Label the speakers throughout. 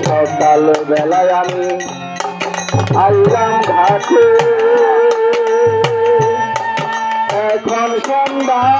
Speaker 1: সকাল বেলায় আমি আইলাম ঘাটে। এখন সন্ধ্যা।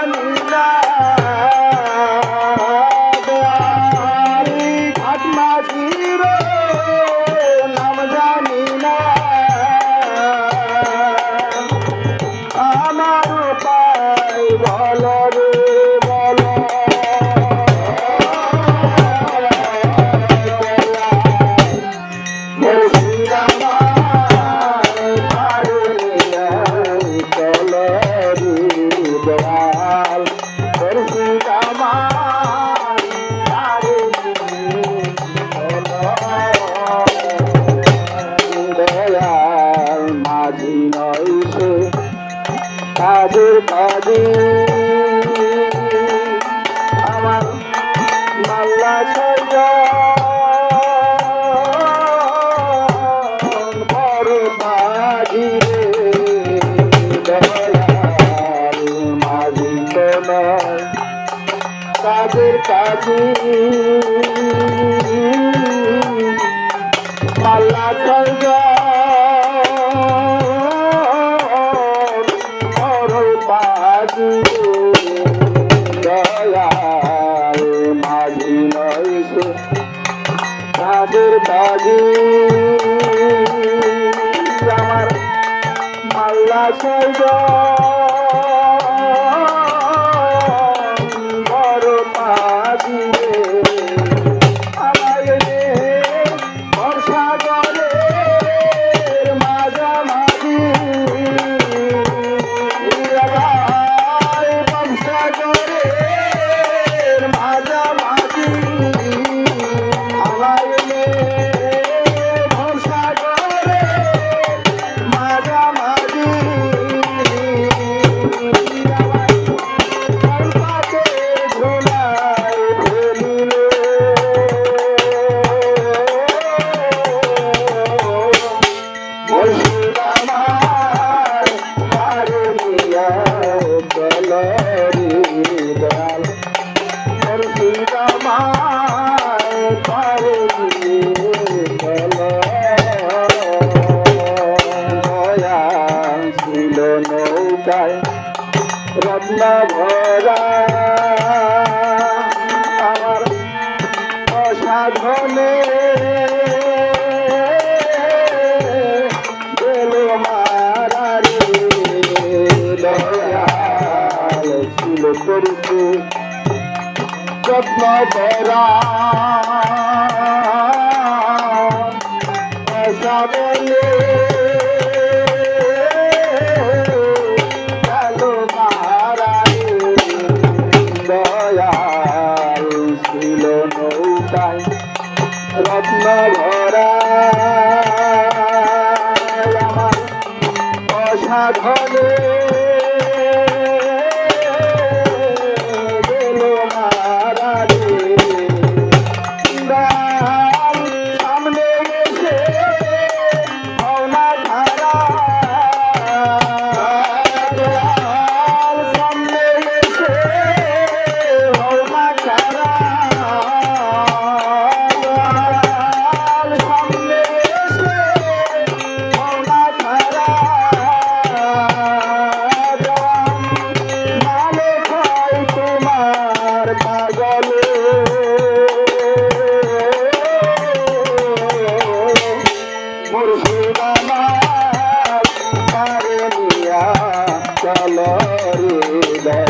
Speaker 1: জমাল মুর্শিদ দয়াল মাঝি নয় সে তাদের কাজী। পাপের কাজে পাল্লা খলগা তাদের বাগে আমার মাল্লা সৈদা লঙ্কায় রত্ন ভরা আমার অসাধনে করিতে যত্ন সাধনে চলো রে